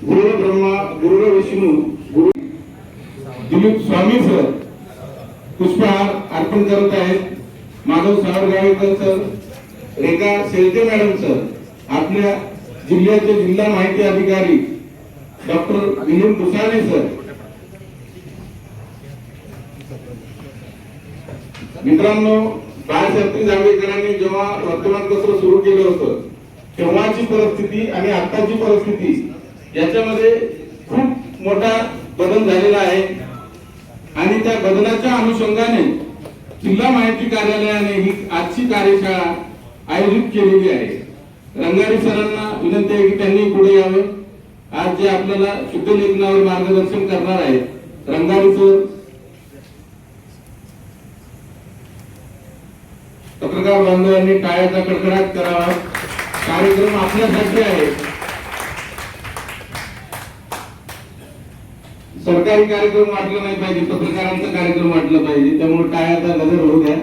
गुरु ब्रह्मा गुरु विष्णू गुरु Dilip Swami sir पुष्पहार अर्पण करत आहेत. Madhav Savargavekar sir Rekha Shelke madam sir आपल्या जिल्ह्याचे जिल्हा माहिती अधिकारी डॉक्टर विनोद कुसाने सर. मित्रांनो बाळशास्त्री जांभेकरांनी जेव्हा वर्तमानपत्र सुरू केलं होतं तेव्हाची परिस्थिती आणि आताची परिस्थिती याच्यामध्ये खूप मोठा बदल झालेला आहे. आणि त्या बदलाच्या अनुषंगाने जिल्हा माहिती कार्यालयाने ही आजची कार्यशाळा आयोजित केलेली आहे. रंगारी सरांना विनंती आहे की त्यांनी पुढे यावं. आज जे आपल्याला शुद्ध लेखनावर मार्गदर्शन करणार आहेत रंगारी सर. पत्रकार बांधवांनी टाळ्याचा कडकडाट करावा. कार्यक्रम आपल्यासाठी आहे. सरकारी कार्यक्रम वाटलं नाही पाहिजे पत्रकारांचा कार्यक्रम वाटलं पाहिजे त्यामुळे टाळ्याचा गजर होऊ द्या.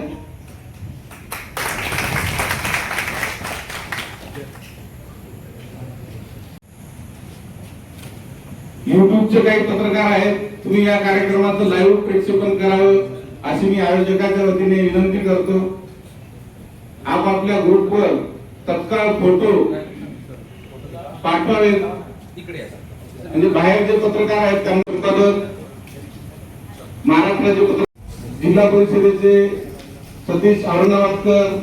युट्यूबचे काही पत्रकार आहेत तुम्ही या कार्यक्रमाचं लाईव्ह प्रेक्षेपण करावं अशी मी आयोजकाच्या वतीने विनंती करतो. आपापल्या ग्रुपवर तत्काळ फोटो पाठवावेत. म्हणजे बाहेर जे पत्रकार आहेत त्यांना महाराष्ट्राचे पत्रकार जिल्हा परिषदेचे सतीश औरंगाबादकर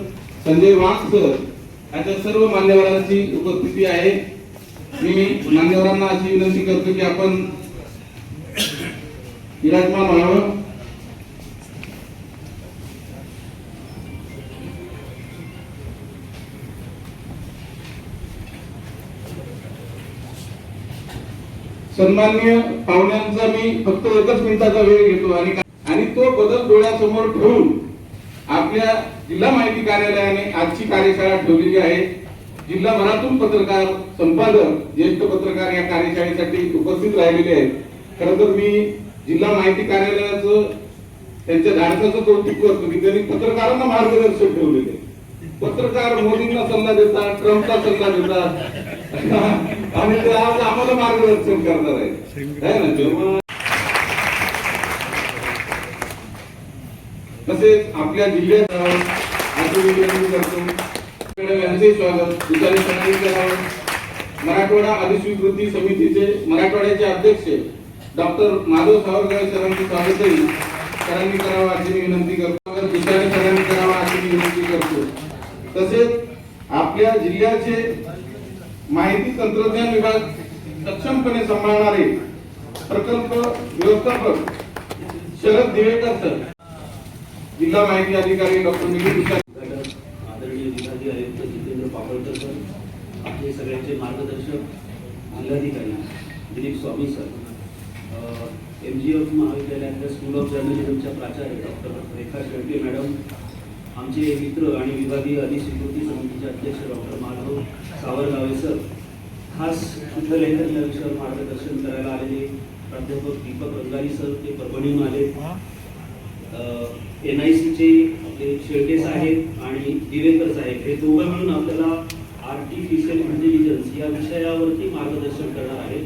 संजय वाघ सर सर्व मान्यवरांची उपस्थिती आहे. मी मान्यवरांना अशी विनंती करतो की आपण विराजमान व्हावं. सन्माननीय पाहुण्यांचा मी फक्त एकच मिनिटाचा वेळ घेतो आणि आणि तो बदल डोळ्यासमोर ठेवून आपल्या जिल्हा माहिती कार्यालयाने आजची कार्यशाळा ठेवलेली आहे. जिल्हाभरातून पत्रकार संपादक ज्येष्ठ पत्रकार या कार्यशाळेसाठी उपस्थित राहिलेले आहेत. खरं तर मी जिल्हा माहिती कार्यालयाचं त्यांच्या धाडसाचं कौतुक करतो की त्यांनी पत्रकारांना मार्गदर्शन ठेवलेले पत्रकार मोदींना सल्ला देतात ट्रम्पचा सल्ला देतात. आणि ते आज आम्हाला मार्गदर्शन करणार आहे. ना जेव्हा तसेच आपल्या जिल्ह्यात करतो. यांचे स्वागत. तुषारी फडणवीस मराठवाडा अधिस्वीकृती समितीचे मराठवाड्याचे अध्यक्ष डॉक्टर माधव सावरकर सरांचे स्वागतही सरांनी करावं अशी मी विनंती करतो. तुषारी सरांनी करावा अशी मी विनंती करतो. तसेच आपल्या जिल्ह्याचे माहिती तंत्रज्ञान विभाग सक्षमपणे सांभाळणारे प्रकल्प व्यवस्थापक शरद दिवेकर सर. जिल्हा माहिती अधिकारी डॉक्टर निखिल आदरणीय विभागीय आयुक्त जितेंद्र पापळकर सर आपले सगळ्यांचे मार्गदर्शक जिल्हाधिकारी Dilip Swami sir M G F महाविद्यालयातल्या स्कूल ऑफ जर्नलिझमच्या प्राचार्य डॉक्टर रेखा शेळके मॅडम आमचे मित्र आणि विभागीय अधिस्वीकृती समितीचे अध्यक्ष डॉक्टर माधव सावरगावे सर खास शुद्धलेखन या विषयावर मार्गदर्शन करायला आलेले प्राध्यापक दीपक रंगारी सर ते परभणीहून आले. एन आय सीचे आपले शेळके साहेब आणि दिवेकर साहेब हे दोघं मिळून आपल्याला आर्टिफिशियल इंटेलिजन्स या विषयावरती मार्गदर्शन करणार आहे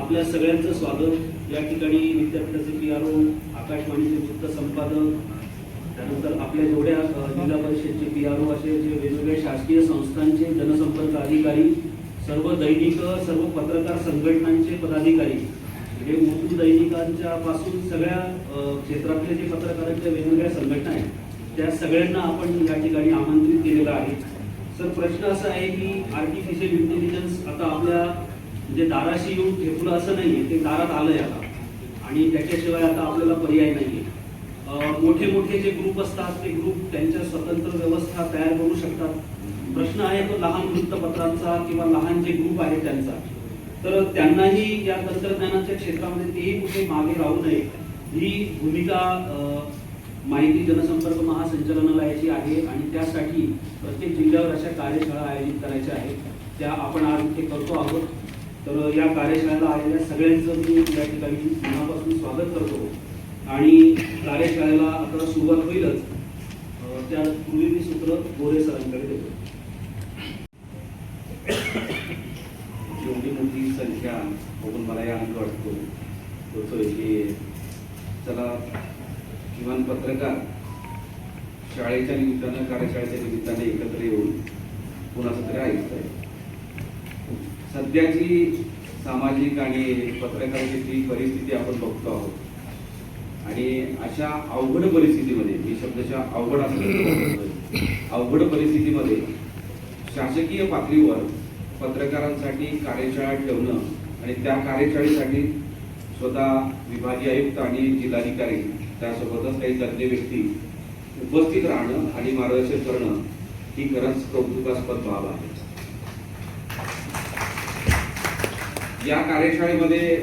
आपल्या सगळ्यांचं स्वागत. या ठिकाणी विद्यापीठाचे पी आर ओ आकाशवाणीचे वृत्त संपादक त्यानंतर आपल्या जेवढ्या जिल्हा परिषदचे पी आर ओ असे जे वेगवेगळ्या शासकीय संस्थांचे जनसंपर्क अधिकारी सर्व दैनिक सर्व पत्रकार संघटनांचे पदाधिकारी म्हणजे हे उर्दू दैनिकांच्या पासून सगळ्या क्षेत्रातले जे पत्रकारांच्या वेगवेगळ्या संघटना आहेत त्या सगळ्यांना आपण या ठिकाणी आमंत्रित केलेलं आहे. सर प्रश्न असा आहे की आर्टिफिशियल इंटेलिजन्स आता आपल्या म्हणजे दाराशी येऊन ठेपलं असं नाहीये ते दारात आलंय आता. आणि त्याच्याशिवाय आता आपल्याला पर्याय नाही मोठे मोठे जे ग्रुप असतात ते ग्रुप त्यांच्या स्वतंत्र व्यवस्था तयार करू शकतात. प्रश्न आहे तो लहान वृत्तपत्रांचा किंवा लहान जे ग्रुप आहे त्यांचा. तर त्यांनाही या तंत्रज्ञानाच्या क्षेत्रामध्ये तेही कुठे मागे राहू नये. ही भूमिका माहिती जनसंपर्क महासंचालनालयाची आहे आणि त्यासाठी प्रत्येक जिल्ह्यावर अशा कार्यशाळा आयोजित करायच्या आहेत. त्या आपण आज इथे करतो आहोत. तर या कार्यशाळेला आलेल्या सगळ्यांचं मी या ठिकाणी मनापासून स्वागत करतो. आणि कार्यशाळेला आता सुरुवात होईलच. त्या त्यापूर्वी मी सूत्र गोरे सरांकडे देतो. एवढी मोठी संख्या बघून या अंग वाटतो होतोय की चला किमान पत्रकार शाळेच्या निमित्तानं कार्यशाळेच्या निमित्ताने एकत्र येऊन कुणाचं तरी ऐकतंय. सध्याची सामाजिक आणि पत्रकारितेची परिस्थिती आपण बघतो आहोत आणि अशा अवघड परिस्थितीमध्ये हे शब्दाच्या अवघड असं अवघड परिस्थितीमध्ये शासकीय पातळीवर पत्रकारांसाठी कार्यशाळा ठेवणं आणि त्या कार्यशाळेसाठी स्वतः विभागीय आयुक्त आणि जिल्हाधिकारी त्यासोबतच काही तज्ज्ञ व्यक्ती उपस्थित राहणं आणि मार्गदर्शन करणं ही खरंच कौतुकास्पद बाब आहे. या कार्यशाळेमध्ये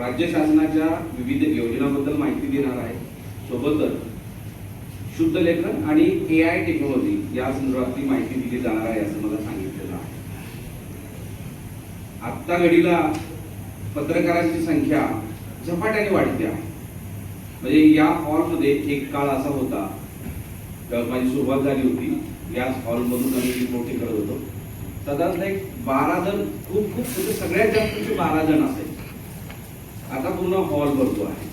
राज्य शासनाच्या विविध योजनांबद्दल माहिती देणार आहे. सोबतच शुद्ध लेखन आणि ए आय टेक्नॉलॉजी या संदर्भातली माहिती दिली जाणार आहे असं मला सांगितलेलं आहे. आत्ता घडीला पत्रकारांची संख्या झपाट्याने वाढते आहे. म्हणजे या हॉलमध्ये एक काळ असा होता माझी सुरुवात झाली होती याच हॉलमधून आम्ही रिपोर्टिंग करत होतो. साधारणतः एक बारा जण खूप खूप म्हणजे सगळ्यात जास्त म्हणजे बारा जण असेल आता पूर्ण हॉल भरतो आहे.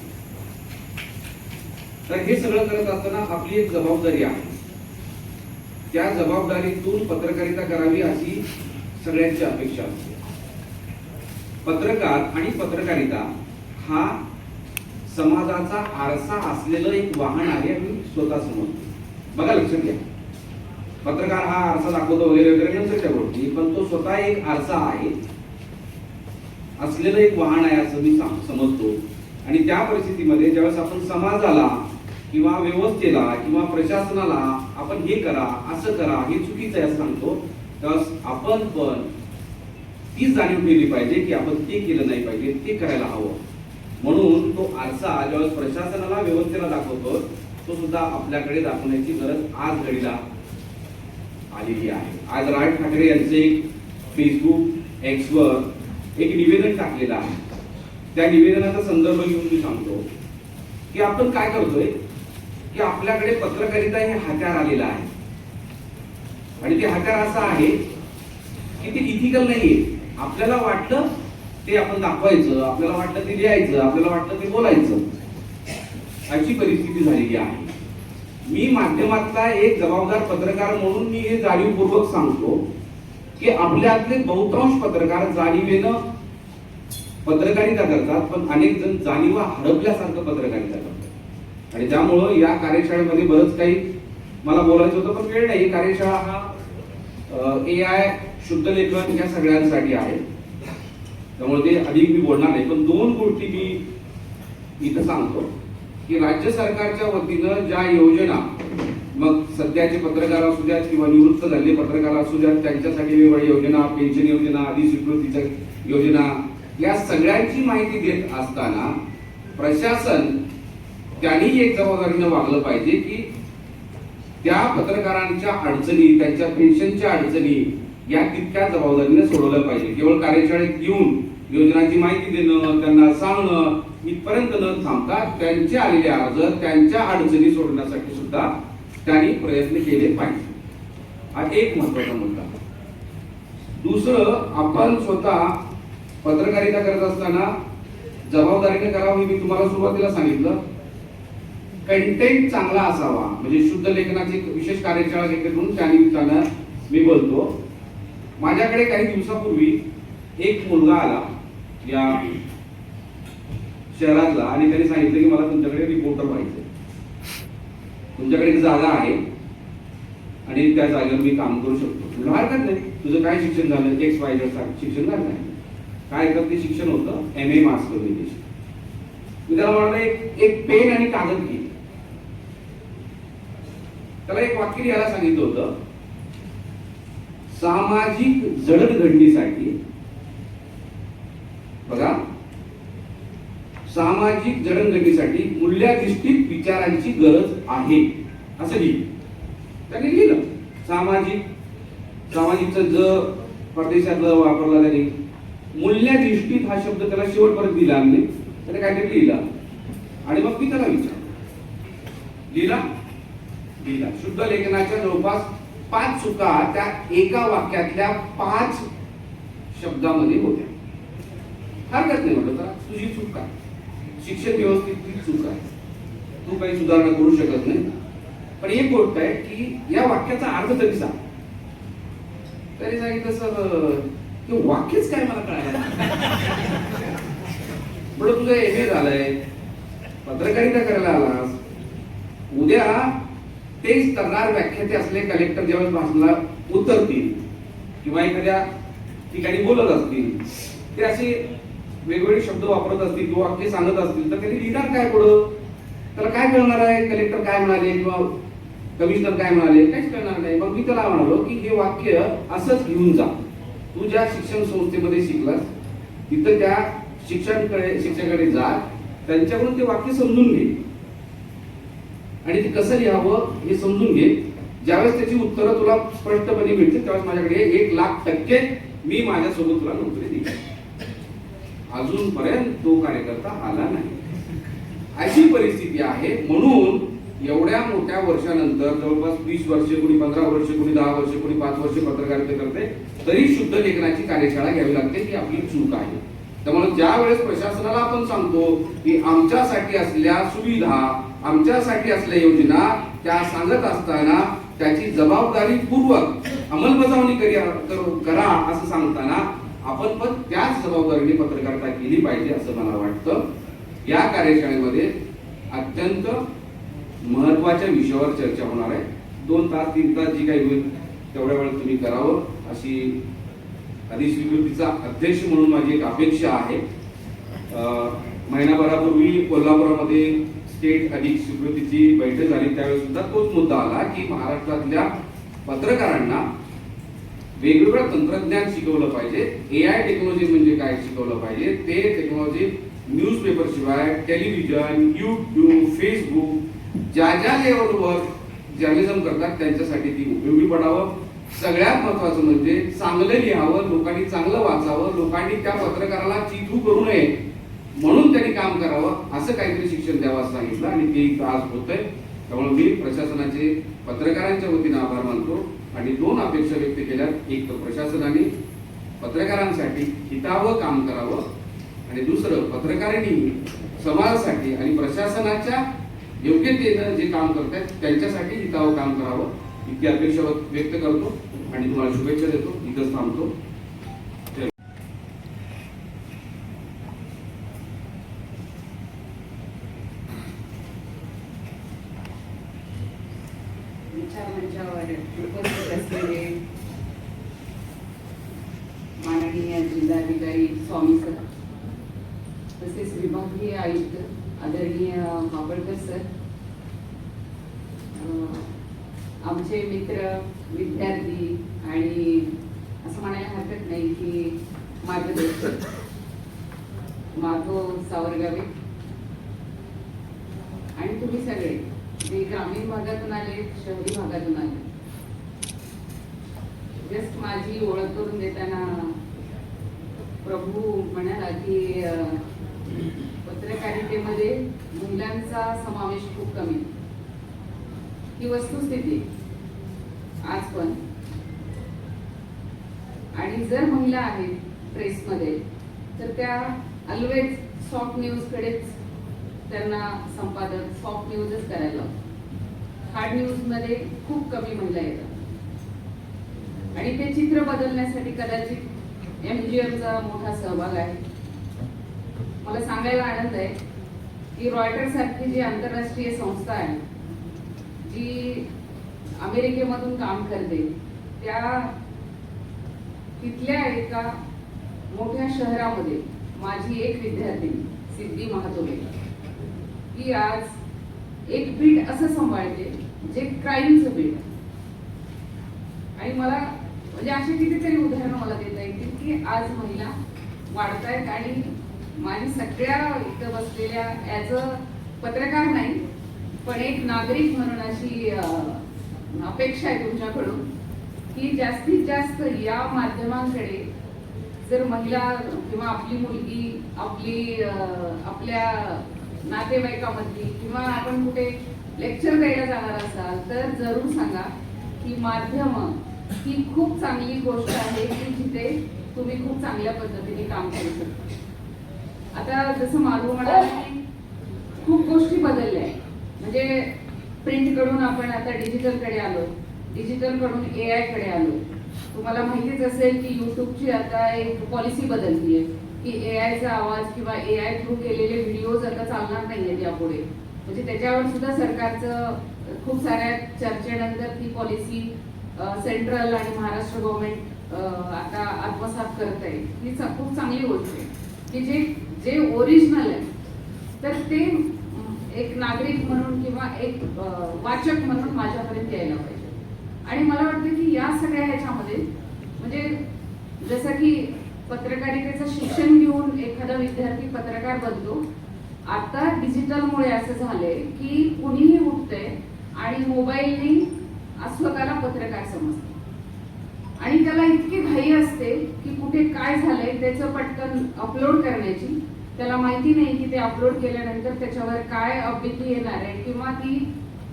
तर हे सगळं करत असताना आपली एक जबाबदारी आहे. त्या जबाबदारीतून पत्रकारिता करावी अशी सगळ्यांची अपेक्षा असते. पत्रकार आणि पत्रकारिता हा समाजाचा आरसा असलेलं एक वाहन आहे मी स्वतः समजतो. बघा लक्षात घ्या. पत्रकार हा आरसा दाखवतो वगैरे वगैरे गोष्टी पण तो स्वतः एक आरसा आहे. असलेलं एक वाहन आहे असं मी समजतो. आणि त्या परिस्थितीमध्ये ज्यावेळेस आपण समाजाला किंवा व्यवस्थेला किंवा प्रशासनाला आपण हे करा असं करा हे चुकीचं आहे असं सांगतो त्यावेळेस आपण पण ती जाणीव ठेवली पाहिजे की आपण ते केलं नाही पाहिजे ते करायला हवं. म्हणून तो आरसा ज्यावेळेस प्रशासनाला व्यवस्थेला दाखवतो तो सुद्धा आपल्याकडे दाखवण्याची गरज आज घडीला आलेली आहे. आज राज ठाकरे यांचे एक फेसबुक एक्सवर एक निवेदन टाकलेलं आहे. त्या निवेदनाचा संदर्भ घेऊन मी सांगतो की आपण काय करतोय की आपल्याकडे पत्रकारिता हे हत्यार आलेलं आहे. आणि ते हत्यार असं आहे की ते इथिकल नाहीये. आपल्याला वाटलं ते आपण दाखवायचं आपल्याला वाटलं ते लिहायचं आपल्याला वाटलं ते बोलायचं. अशी परिस्थिती झालेली आहे. मी माध्यमातला एक जबाबदार पत्रकार म्हणून मी हे जाणीवपूर्वक सांगतो की आपल्यातले बहुतांश पत्रकार जाणीवेनं पत्रकारिता करतात पण अनेक जण जाणीवा हरपल्यासारखं पत्रकारिता करतात. आणि त्यामुळं या कार्यशाळेमध्ये बरंच काही मला बोलायचं होतं पण वेळ नाही. कार्यशाळा हा ए आय शुद्ध लेखन या सगळ्यांसाठी आहे. त्यामुळे ते अधिक मी बोलणार नाही पण दोन गोष्टी मी इथं सांगतो. की राज्य सरकारच्या वतीनं ज्या योजना मग सध्याचे पत्रकार असू द्यात किंवा निवृत्त झालेले पत्रकार असू द्यात त्यांच्यासाठी वेगवेगळ्या योजना पेन्शन योजना आदी स्वीकृतीच्या योजना या सगळ्यांची माहिती देत असताना प्रशासन त्यांनी एक जबाबदारीनं वागलं पाहिजे की त्या पत्रकारांच्या अडचणी त्यांच्या पेन्शनच्या अडचणी या तितक्या जबाबदारीने सोडवल्या पाहिजे. केवळ कार्यशाळेत येऊन योजनांची माहिती देणं त्यांना सांगणं इथपर्यंत न थांबता त्यांचे आलेले अर्ज त्यांच्या अडचणी सोडण्यासाठी सुद्धा त्यांनी प्रयत्न केले पाहिजे. हा एक महत्त्वाचा मुद्दा. दुसरं आपण स्वतः पत्रकारिता करत असताना जबाबदारीने करावं हे मी तुम्हाला सुरुवातीला सांगितलं. कंटेंट चांगला असावा म्हणजे शुद्ध लेखनाची विशेष कार्यशाळा घेतून म्हणून त्या निमित्तानं मी बोलतो. माझ्याकडे काही दिवसापूर्वी एक मुलगा आला या शहरातला आणि त्याने सांगितलं की मला तुमच्याकडे रिपोर्टर पाहिजे तुमच्याकडे एक जागा आहे. आणि त्या जागेवर मी काम करू शकतो. तुला हरकत नाही. तुझं काय शिक्षण झालं? एक्स वाय शिक्षण झालं नाही. काय तर ते शिक्षण होतं. एम ए मास्टर कम्युनिकेशन मी त्याला म्हणाला एक एक पेन आणि कागद घे. त्याला एक वाक्य लिहायला सांगितलं होतं. सामाजिक जडणघडणीसाठी बघा सामाजिक जडणघडणीसाठी मूल्याधिष्ठित विचारांची गरज आहे. असं लिहिलं. त्यांनी लिहिलं. सामाजिक सामाजिकचं ज परदेशात ज वापरला त्यांनी. मूल्याधिष्ठित हा शब्द त्याला शेवटपर्यंत दिला आम्ही. त्याने काहीतरी लिहिला. आणि मग मी त्याला विचार लिहिला? लिहिला. शुद्ध लेखनाच्या जवळपास पाच चुका त्या एका वाक्यातल्या पाच शब्दामध्ये होत्या. हरकत नाही म्हटलं तर. तुझी चूक शिक्षण व्यवस्थित चूक आहे. तू काही सुधारणा करू शकत नाही. पण एक गोष्ट आहे की या वाक्याचा अर्थ तरी सांग. तरी सांगितलं सर ते वाक्यच काय मला कळायला म्हणलं तुझं एम ए झालंय. पत्रकारिता करायला आलास. उद्या तेच करणार व्याख्याते असले कलेक्टर ज्यावेळेस भाषणाला उतरतील किंवा एखाद्या ठिकाणी बोलत असतील. ते असे वेगवेगळे शब्द वापरत असतील किंवा वाक्य सांगत असतील तर त्यांनी लिहिणार काय पुढं? त्याला काय कळणार आहे? कलेक्टर काय म्हणाले किंवा कमिशनर काय म्हणाले? काहीच कळणार नाही. मग मी त्याला म्हणालो की हे वाक्य असंच घेऊन जा. तू ज्या शिक्षण संस्थेमध्ये शिकलास तिथं त्या शिक्षणकडे शिक्षकाकडे जा. त्यांच्याकडून ते वाक्य समजून घे. आणि ते कसं लिहावं हे समजून घे. ज्यावेळेस त्याची उत्तरं तुला स्पष्टपणे मिळतील त्यावेळेस माझ्याकडे एक लाख टक्के मी माझ्यासोबत तुला नोकरी देईन. अजूनपर्यंत तो कार्यकर्ता आला नाही. अशी परिस्थिती आहे. म्हणून एवढ्या मोठ्या वर्षानंतर जवळपास वीस वर्ष कोणी पंधरा वर्ष कोणी दहा वर्ष कोणी पाच वर्ष पत्रकारिता करते तरी शुद्ध लेखनाची कार्यशाळा घ्यावी लागते ही आपली चूक आहे. त्यामुळे ज्या वेळेस प्रशासनाला आपण सांगतो की आमच्यासाठी असल्या सुविधा आमच्यासाठी असल्या योजना त्या सांगत असताना त्याची जबाबदारी पूर्वक अंमलबजावणी करी- करा असं सांगताना आपण पण त्याच जबाबदारीने पत्रकारिता केली पाहिजे असं मला वाटतं. या कार्यशाळेमध्ये अत्यंत महत्त्वाच्या विषयावर चर्चा होणार आहे. दोन तास तीन तास जी काही होईल तेवढ्या वेळात तुम्ही करावं. अशी अधिस्वीकृतीचा अध्यक्ष म्हणून माझी एक अपेक्षा आहे. महिनाभरापूर्वी कोल्हापुरामध्ये स्टेट अधिक स्वीकृतीची बैठक झाली. त्यावेळी सुद्धा तोच मुद्दा आला की महाराष्ट्रातल्या पत्रकारांना वेगवेगळं तंत्रज्ञान शिकवलं पाहिजे. ए आय टेक्नॉलॉजी म्हणजे काय शिकवलं पाहिजे? ते टेक्नॉलॉजी न्यूजपेपर शिवाय टेलिव्हिजन युट्यूब फेसबुक ज्या ज्या लेवलवर जर्नलिझम करतात त्यांच्यासाठी ती उपयोगी पडावं. सगळ्यात महत्वाचं म्हणजे चांगलं लिहावं लोकांनी चांगलं वाचावं लोकांनी त्या पत्रकाराला चिथू करू नये. म्हणून त्यांनी काम करावं असं काहीतरी शिक्षण द्यावं असं सांगितलं आणि ते इथं आज होतंय. त्यामुळे मी प्रशासनाचे पत्रकारांच्या वतीने आभार मानतो. आणि दोन अपेक्षा व्यक्त केल्या एक तर प्रशासनाने पत्रकारांसाठी हितावं काम करावं आणि दुसरं पत्रकारांनी समाजासाठी आणि प्रशासनाच्या योग्यतेनं जे काम करतात त्यांच्यासाठी हितावं काम करावं इतकी अपेक्षा व्यक्त करतो आणि तुम्हाला शुभेच्छा देतो. इथंच थांबतो. विचार मंचावर उपस्थित असलेले माननीय जिल्हाधिकारी स्वामी सर. तसेच विभागीय आयुक्त आदरणीय मावळकर सर. आमचे मित्र विद्यार्थी आणि असं म्हणायला हरकत नाही की मार्गदर्शक. माधव सावरगावे. आणि तुम्ही सगळे जे ग्रामीण भागातून आले शहरी भागातून आले. जस्ट माझी ओळख करून देताना प्रभू म्हणाला की पत्रकारितेमध्ये महिलांचा समावेश खूप कमी ही वस्तुस्थिती आज पण. आणि जर महिला आहेत प्रेसमध्ये तर त्या ऑलवेज सॉफ्ट न्यूजकडेच त्यांना संपादक सॉफ्ट न्यूजच करायला हार्ड न्यूजमध्ये खूप कमी महिला येतात. आणि ते चित्र बदलण्यासाठी कदाचित एम जी एमचा मोठा सहभाग आहे. मला सांगायला आनंद आहे की रॉयटर सारखी जी आंतरराष्ट्रीय संस्था आहे जी अमेरिकेमधून काम करते त्या तिथल्या एका मोठ्या शहरामध्ये माझी एक विद्यार्थिनी सिद्धी महातोबे ती आज एक बीट असं सांभाळते जे क्राईमचं बीट आणि मला म्हणजे अशी कितीतरी उदाहरणं मला देता येतील की आज महिला वाढतायत आणि माझी सगळ्या इथं बसलेल्या ॲज अ पत्रकार नाही पण एक नागरिक म्हणून अशी अपेक्षा आहे तुमच्याकडून की जास्तीत जास्त या माध्यमांकडे जर महिला किंवा आपली मुलगी आपली आपल्या नातेवाईकामधली किंवा आपण कुठे लेक्चर द्यायला जाणार असाल तर जरूर सांगा की माध्यम ही खूप चांगली गोष्ट आहे की जिथे तुम्ही खूप चांगल्या पद्धतीने काम करू शकता. आता जसं माधव म्हणाला खूप गोष्टी बदलल्या आहेत. म्हणजे प्रिंटकडून आपण आता डिजिटलकडे आलो. डिजिटलकडून ए आयकडे आलो. तुम्हाला माहितीच असेल की युट्यूबची आता एक पॉलिसी बदलली आहे. की ए आयचा आवाज किंवा ए आय थ्रू केलेले व्हिडिओज आता चालणार नाहीयेत यापुढे. म्हणजे त्याच्यावर सुद्धा सरकारचं खूप साऱ्या चर्चेनंतर ती पॉलिसी सेंट्रल आणि महाराष्ट्र गव्हर्नमेंट आता आत्मसात करत आहे ही खूप चांगली गोष्ट आहे. की जे जे ओरिजिनल आहे तर ते एक नागरिक म्हणून किंवा एक वाचक म्हणून माझ्यापर्यंत यायला पाहिजे. आणि मला वाटतं की या सगळ्या ह्याच्यामध्ये म्हणजे जसं की पत्रकारितेचं शिक्षण घेऊन एखादा विद्यार्थी पत्रकार बनतो आता डिजिटलमुळे असं झालंय की कुणीही उठतंय आणि मोबाईलने स्वतःला पत्रकार समजते? आणि त्याला इतकी घाई असते की कुठे काय झालंय त्याचं पटकन अपलोड करण्याची. त्याला माहिती नाही की ते अपलोड केल्यानंतर त्याच्यावर काय अपडेटी येणार आहे किंवा ती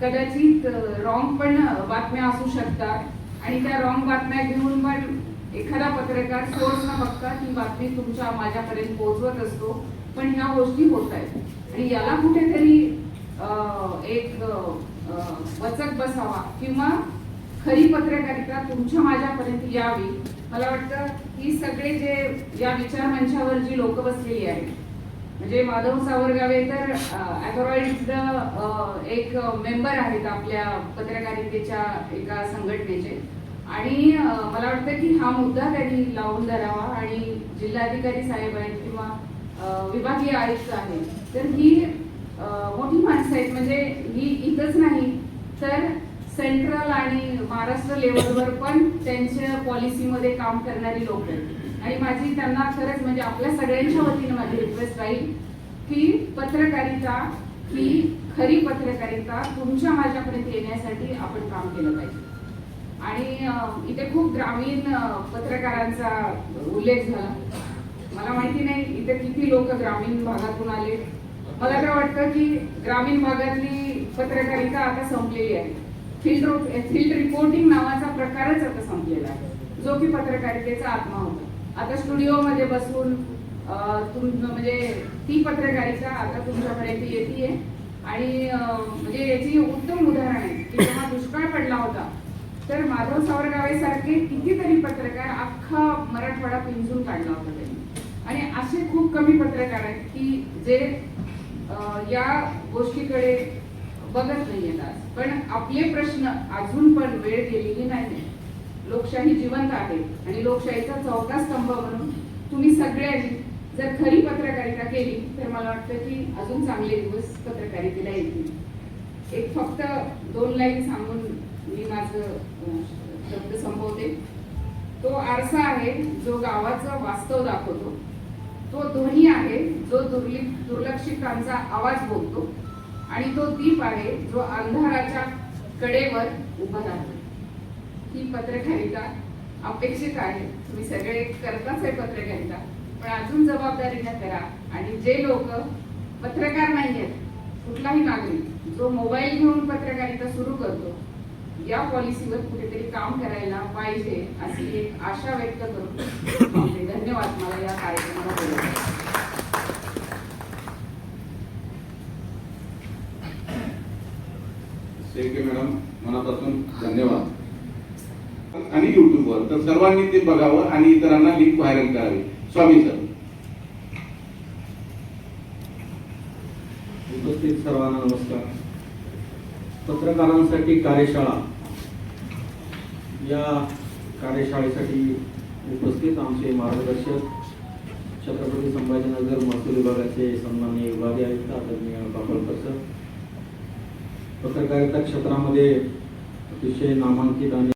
कदाचित रॉंग पण बातम्या असू शकतात. आणि त्या रॉंग बातम्या घेऊन पण एखादा पत्रकार सोर्स न बघता ती बातमी तुमच्या माझ्यापर्यंत पोहोचवत असतो. पण ह्या गोष्टी होत आहेत. आणि याला कुठेतरी एक वचक बसावा किंवा खरी पत्रकारिता तुमच्या माझ्यापर्यंत यावी. मला वाटतं ही सगळे जे या विचार मंचावर जी लोक बसलेली आहेत म्हणजे माधव सावरगावे तर अथॉराईज एक मेंबर आहेत आपल्या पत्रकारितेच्या एका संघटनेचे. आणि मला वाटतं की हा मुद्दा त्यांनी लावून धरावा आणि जिल्हाधिकारी साहेब आहेत किंवा विभागीय आयुक्त आहेत तर ही मोठी माणसं आहेत. म्हणजे ही इथंच नाही तर सेंट्रल आणि महाराष्ट्र लेवलवर पण त्यांच्या पॉलिसीमध्ये काम करणारी लोक आहेत. आणि माझी त्यांना खरंच म्हणजे आपल्या सगळ्यांच्या वतीनं माझी रिक्वेस्ट राहील की पत्रकारिता ही खरी पत्रकारिता तुमच्या माझ्यापर्यंत येण्यासाठी आपण काम केलं पाहिजे. आणि इथे खूप ग्रामीण पत्रकारांचा उल्लेख झाला. मला माहिती नाही इथे किती लोक ग्रामीण भागातून आले. मला तर वाटतं की ग्रामीण भागातली पत्रकारिता आता संपलेली आहे. फील्ड फील्ड रिपोर्टिंग नावाचा प्रकारच आता संपलेला आहे. जो की पत्रकारितेचा आत्मा होता. आता स्टुडिओमध्ये बसून तुम म्हणजे ती पत्रकारिता आता तुमच्यापर्यंत येते आणि म्हणजे याची उत्तम उदाहरण आहे की जेव्हा दुष्काळ पडला होता तर माधव सावरगावे सारखे कितीतरी पत्रकार अख्खा मराठवाडा पिंजून काढला होता त्यांनी. आणि असे खूप कमी पत्रकार आहेत की जे या गोष्टीकडे बघत नाही येतात पण आपले प्रश्न अजून पण वेळ गेलेली नाही लोकशाही जिवंत आहे आणि लोकशाहीचा चौथा स्तंभ म्हणून तुम्ही सगळ्यांनी जर खरी पत्रकारिता केली तर मला वाटतं की अजून चांगले दिवस पत्रकारितेला येतील. एक फक्त दोन लाईन सांगून मी माझं शब्द संपवते. तो आरसा आहे जो गावाचं वास्तव दाखवतो. तो ध्वनी आहे जो दुर्लि दुर्लक्षितांचा आवाज बोलतो आणि तो दीप आहे जो अंधाराच्या कडेवर उभा राहतो. ही पत्रकारिता अपेक्षित आहे. तुम्ही सगळे करताच आहे पत्रकारिता पण अजून जबाबदारीने करा आणि जे लोक पत्रकार नाही आहेत कुठलाही नागरिक जो मोबाईल घेऊन पत्रकारिता सुरू करतो या पॉलिसीवर कुठेतरी काम करायला पाहिजे अशी एक आशा व्यक्त करून थांबते. धन्यवाद मला या कार्यक्रमाला. शेळके मॅडम मनापासून धन्यवाद. आणि युट्यूबवर तर सर्वांनी ते बघावं आणि इतरांना लिंक व्हायरल करावी. स्वामी सर. उपस्थित सर्वांना नमस्कार. पत्रकारांसाठी कार्यशाळा. या कार्यशाळेसाठी उपस्थित आमचे मार्गदर्शक छत्रपती संभाजीनगर महसूल विभागाचे सन्माननीय विभागीय आयुक्त आदरणीय बापळकर सर. पत्रकारिता क्षेत्रामध्ये अतिशय नामांकित आणि